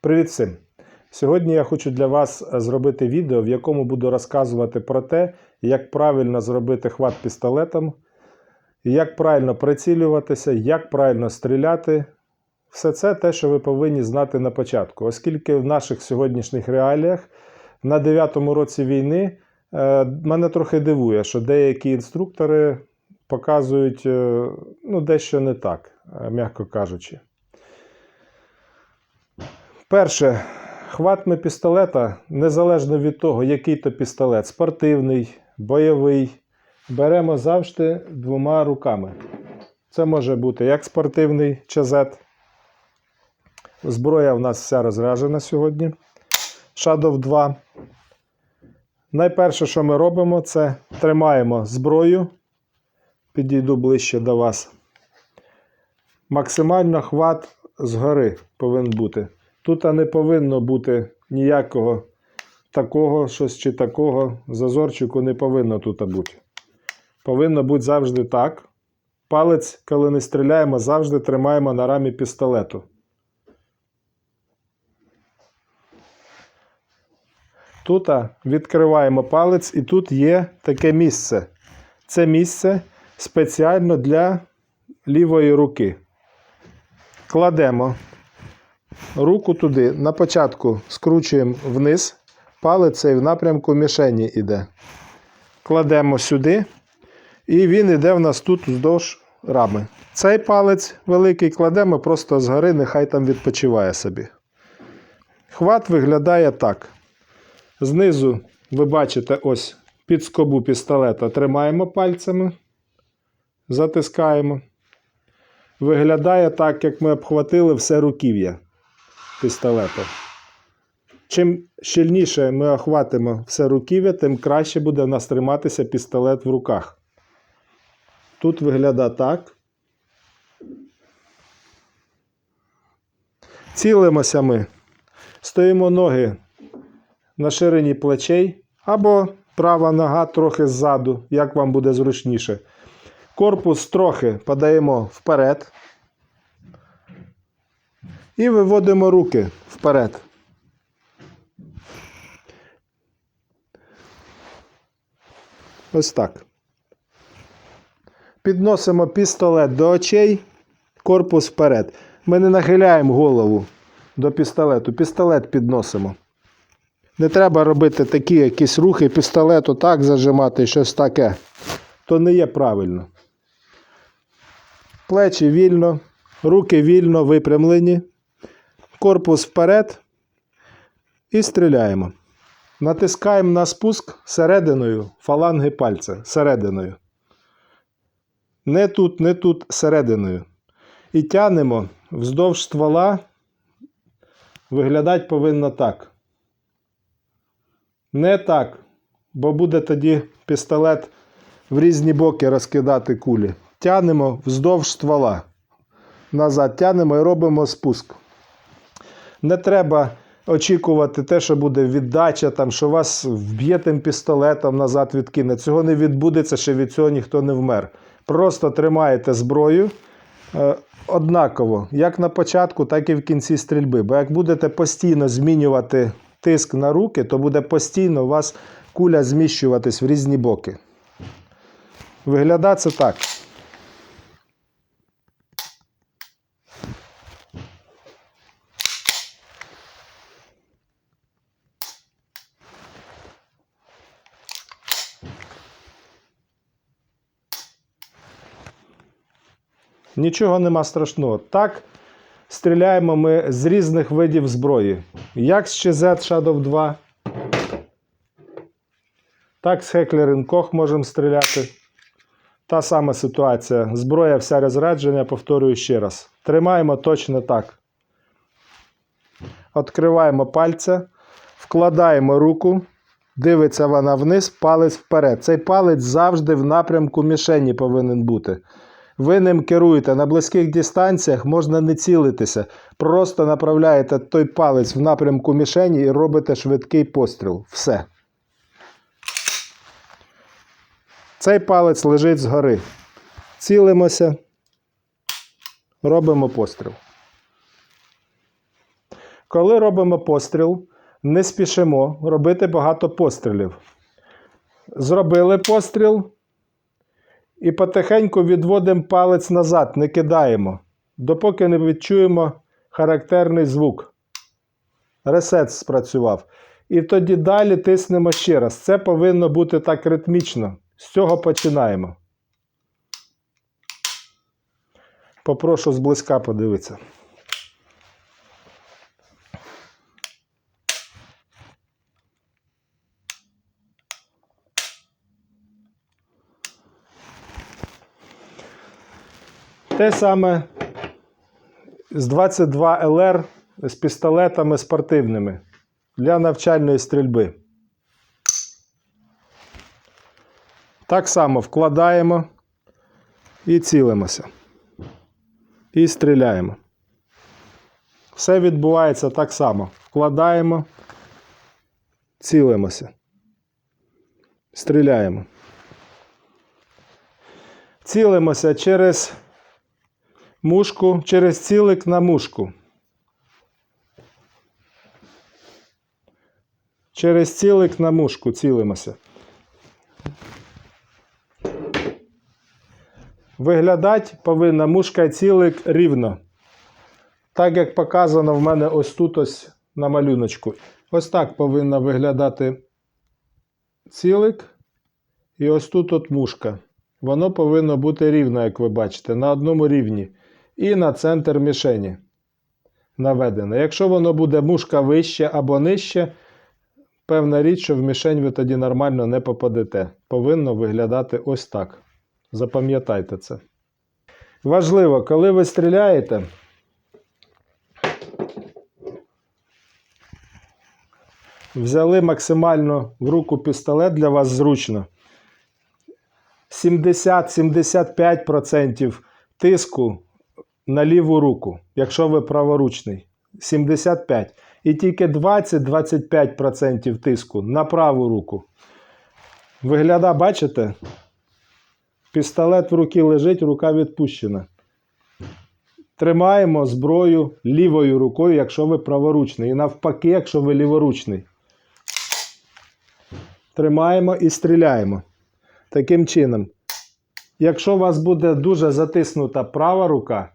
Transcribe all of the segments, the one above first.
Привіт всім! Сьогодні я хочу для вас е, зробити відео, в якому буду розказувати про те, як правильно зробити хват пістолетом, як правильно прицілюватися, як правильно стріляти. Все це те, що ви повинні знати на початку, оскільки в наших сьогоднішніх реаліях на 9-му році війни е, мене трохи дивує, що деякі інструктори показують е, ну, дещо не так, м'яко кажучи. Перше, хватми пістолета, незалежно від того, який то пістолет, спортивний, бойовий, беремо завжди двома руками. Це може бути як спортивний чазет. Зброя в нас вся розряджена сьогодні. Shadow 2. Найперше, що ми робимо, це тримаємо зброю. Підійду ближче до вас. Максимально хват згори повинен бути. Тут не повинно бути ніякого такого щось чи такого. Зазорчику не повинно тут бути. Повинно бути завжди так. Палець, коли не стріляємо, завжди тримаємо на рамі пістолету. Тут відкриваємо палець, і тут є таке місце. Це місце спеціально для лівої руки. Кладемо руку туди. На початку скручуємо вниз, палець цей в напрямку мішені йде. Кладемо сюди, і він йде в нас тут вздовж рами. Цей палець великий кладемо просто згори, нехай там відпочиває собі. Хват виглядає так. Знизу ви бачите ось під скобу пістолета тримаємо пальцями, затискаємо. Виглядає так, як ми обхватили все руків'я пістолета. Чим щільніше ми охватимо все руків'я, тим краще буде в нас триматися пістолет в руках. Тут виглядає так. Цілимося ми. Стоїмо ноги на ширині плечей або права нога трохи ззаду, як вам буде зручніше. Корпус трохи подаємо вперед. І виводимо руки вперед. Ось так. Підносимо пістолет до очей, корпус вперед. Ми не нахиляємо голову до пістолету. Пістолет підносимо. Не треба робити такі якісь рухи пістолету так зажимати, щось таке. То не є правильно. Плечі вільно, руки вільно випрямлені корпус вперед і стріляємо. Натискаємо на спуск серединою фаланги пальця. Серединою. Не тут, не тут, серединою. І тянемо вздовж ствола. Виглядати повинно так. Не так, бо буде тоді пістолет в різні боки розкидати кулі. Тянемо вздовж ствола. Назад тянемо і робимо спуск. Не треба очікувати те, що буде віддача, там, що вас вб'є тим пістолетом назад відкине. Цього не відбудеться, ще від цього ніхто не вмер. Просто тримаєте зброю е, однаково, як на початку, так і в кінці стрільби. Бо як будете постійно змінювати тиск на руки, то буде постійно у вас куля зміщуватись в різні боки. Виглядає це так. Нічого нема страшного. Так стріляємо ми з різних видів зброї. Як з ЧЗ Shadow 2, так з Heckler Koch можемо стріляти. Та сама ситуація. Зброя вся розряджена, повторюю ще раз. Тримаємо точно так. Відкриваємо пальця, вкладаємо руку, дивиться вона вниз, палець вперед. Цей палець завжди в напрямку мішені повинен бути. Ви ним керуєте на близьких дистанціях, можна не цілитися. Просто направляєте той палець в напрямку мішені і робите швидкий постріл. Все. Цей палець лежить згори. Цілимося, робимо постріл. Коли робимо постріл, не спішимо робити багато пострілів. Зробили постріл і потихеньку відводимо палець назад, не кидаємо, допоки не відчуємо характерний звук. Ресет спрацював. І тоді далі тиснемо ще раз. Це повинно бути так ритмічно. З цього починаємо. Попрошу зблизька подивитися. Те саме з 22 ЛР з пістолетами спортивними для навчальної стрільби. Так само вкладаємо і цілимося. І стріляємо. Все відбувається так само. Вкладаємо, цілимося. Стріляємо. Цілимося через мушку, через цілик на мушку. Через цілик на мушку цілимося. Виглядати повинна мушка і цілик рівно. Так як показано в мене ось тут ось на малюночку. Ось так повинна виглядати цілик. І ось тут от мушка. Воно повинно бути рівно, як ви бачите, на одному рівні. І на центр мішені наведено. Якщо воно буде мушка вище або нижче, певна річ, що в мішень ви тоді нормально не попадете. Повинно виглядати ось так. Запам'ятайте це. Важливо, коли ви стріляєте, взяли максимально в руку пістолет для вас зручно. 70-75% тиску на ліву руку, якщо ви праворучний. 75. І тільки 20-25% тиску на праву руку. Вигляда, бачите? Пістолет в руці лежить, рука відпущена. Тримаємо зброю лівою рукою, якщо ви праворучний. І навпаки, якщо ви ліворучний. Тримаємо і стріляємо. Таким чином. Якщо у вас буде дуже затиснута права рука,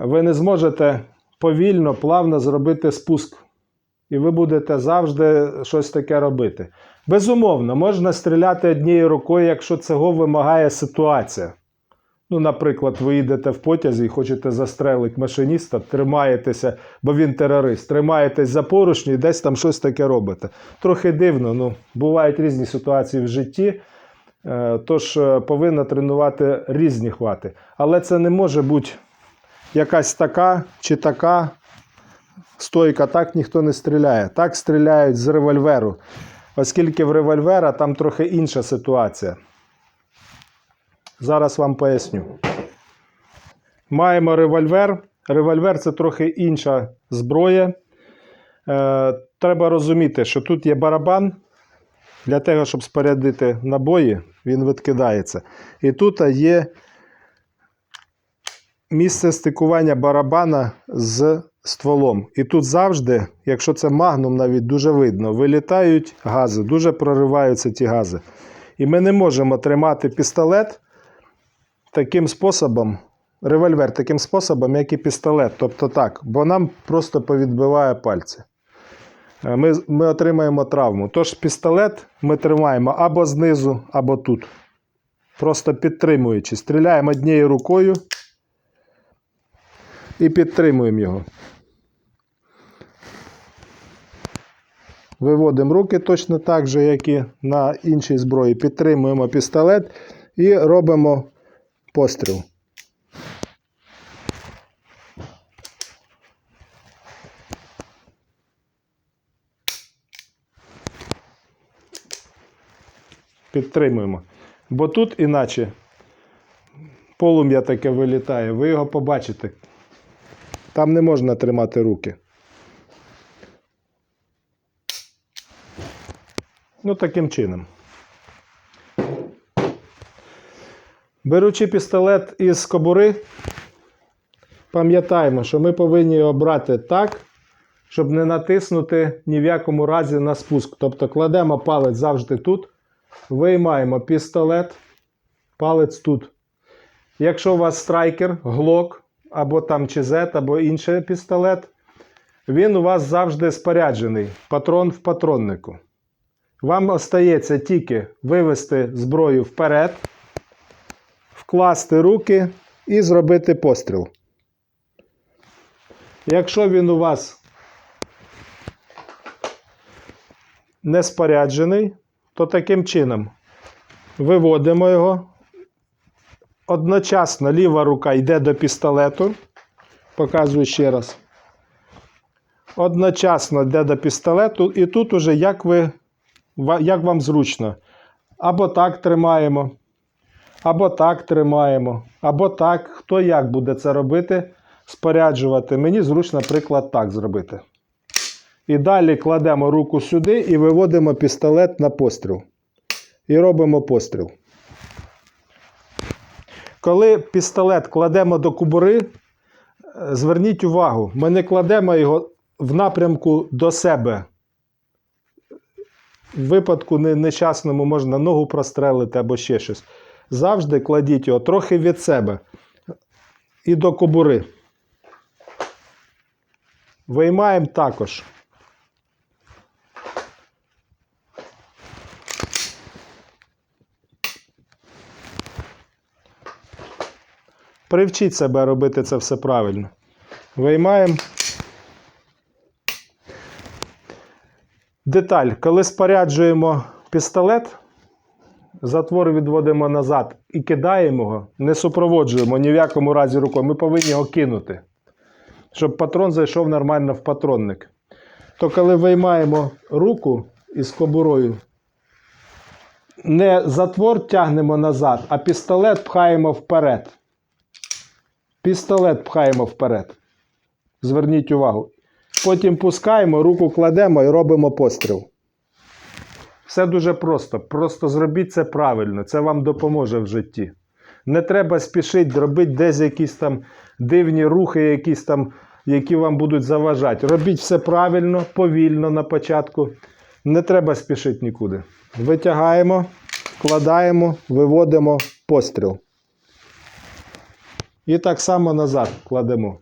ви не зможете повільно, плавно зробити спуск. І ви будете завжди щось таке робити. Безумовно, можна стріляти однією рукою, якщо цього вимагає ситуація. Ну, наприклад, ви їдете в потязі і хочете застрелити машиніста, тримаєтеся, бо він терорист, тримаєтесь за поручні і десь там щось таке робите. Трохи дивно, ну, бувають різні ситуації в житті. Е, Тож е, повинна тренувати різні хвати. Але це не може бути якась така чи така стойка. Так ніхто не стріляє. Так стріляють з револьверу. Оскільки в револьвера там трохи інша ситуація. Зараз вам поясню. Маємо револьвер. Револьвер це трохи інша зброя. Е, треба розуміти, що тут є барабан. Для того, щоб спорядити набої, він відкидається. І тут є місце стикування барабана з стволом. І тут завжди, якщо це магнум, навіть дуже видно, вилітають гази, дуже прориваються ті гази. І ми не можемо тримати пістолет таким способом, револьвер таким способом, як і пістолет. Тобто так, бо нам просто повідбиває пальці. Е, Ми, ми отримаємо травму. Тож пістолет ми тримаємо або знизу, або тут. Просто підтримуючи. Стріляємо однією рукою і підтримуємо його. Виводимо руки точно так же, як і на іншій зброї. Підтримуємо пістолет і робимо постріл. Підтримуємо. Бо тут іначе полум'я таке вилітає, ви його побачите. Там не можна тримати руки. Ну, таким чином. Беручи пістолет із кобури, пам'ятаємо, що ми повинні його брати так, щоб не натиснути ні в якому разі на спуск. Тобто кладемо палець завжди тут, виймаємо пістолет, палець тут. Якщо у вас страйкер, глок, або там ЧЗ, або інший пістолет, він у вас завжди споряджений, патрон в патроннику. Вам остається тільки вивести зброю вперед, вкласти руки і зробити постріл. Якщо він у вас не споряджений, то таким чином виводимо його. Одночасно ліва рука йде до пістолету. Показую ще раз. Одночасно йде до пістолету, і тут уже як, ви, як вам зручно. Або так тримаємо, або так тримаємо, або так. Хто як буде це робити, споряджувати. Мені зручно, наприклад, так зробити. І далі кладемо руку сюди і виводимо пістолет на постріл. І робимо постріл. Коли пістолет кладемо до кубури, е, зверніть увагу, ми не кладемо його в напрямку до себе. В випадку нещасному можна ногу прострелити або ще щось. Завжди кладіть його трохи від себе і до кобури. Виймаємо також. Привчіть себе робити це все правильно. Виймаємо. Деталь. Коли споряджуємо пістолет, затвор відводимо назад і кидаємо його, не супроводжуємо ні в якому разі рукою. Ми повинні його кинути, щоб патрон зайшов нормально в патронник. То коли виймаємо руку із кобурою, не затвор тягнемо назад, а пістолет пхаємо вперед. Пістолет пхаємо вперед. Зверніть увагу. Потім пускаємо, руку кладемо і робимо постріл. Все дуже просто. Просто зробіть це правильно. Це вам допоможе в житті. Не треба спішити, робити десь якісь там дивні рухи, якісь там, які вам будуть заважати. Робіть все правильно, повільно на початку. Не треба спішити нікуди. Витягаємо, вкладаємо, виводимо постріл. І так само назад кладемо.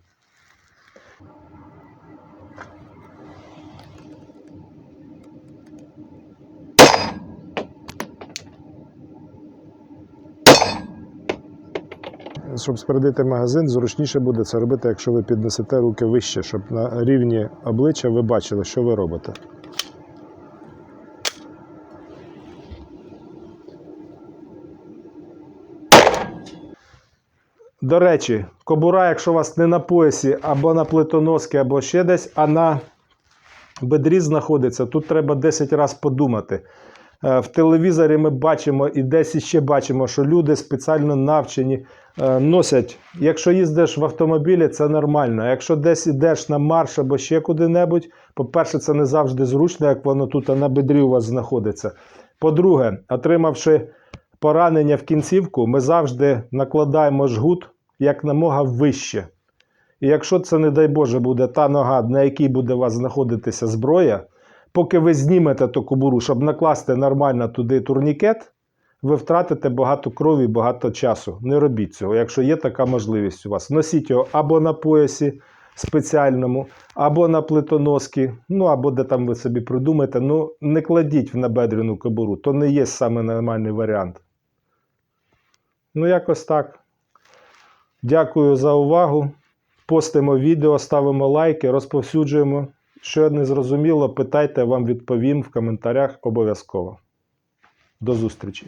Щоб спорядити магазин, зручніше буде це робити, якщо ви піднесете руки вище, щоб на рівні обличчя ви бачили, що ви робите. До речі, кобура, якщо у вас не на поясі, або на плитоноски, або ще десь, а на бедрі знаходиться, тут треба 10 разів подумати. Е, В телевізорі ми бачимо і десь іще бачимо, що люди спеціально навчені е, носять. Якщо їздиш в автомобілі, це нормально. Якщо десь ідеш на марш або ще куди-небудь, по-перше, це не завжди зручно, як воно тут на бедрі у вас знаходиться. По-друге, отримавши поранення в кінцівку, ми завжди накладаємо жгут як намога вище. І якщо це, не дай Боже, буде та нога, на якій буде у вас знаходитися зброя, поки ви знімете ту кобуру, щоб накласти нормально туди турнікет, ви втратите багато крові, багато часу. Не робіть цього, якщо є така можливість у вас. Носіть його або на поясі спеціальному, або на плитоноски, ну або де там ви собі придумаєте. Ну, не кладіть в набедряну кобуру, то не є саме нормальний варіант. Ну, якось так. Дякую за увагу. Постимо відео, ставимо лайки, розповсюджуємо. Що не зрозуміло, питайте, вам відповім в коментарях обов'язково. До зустрічі!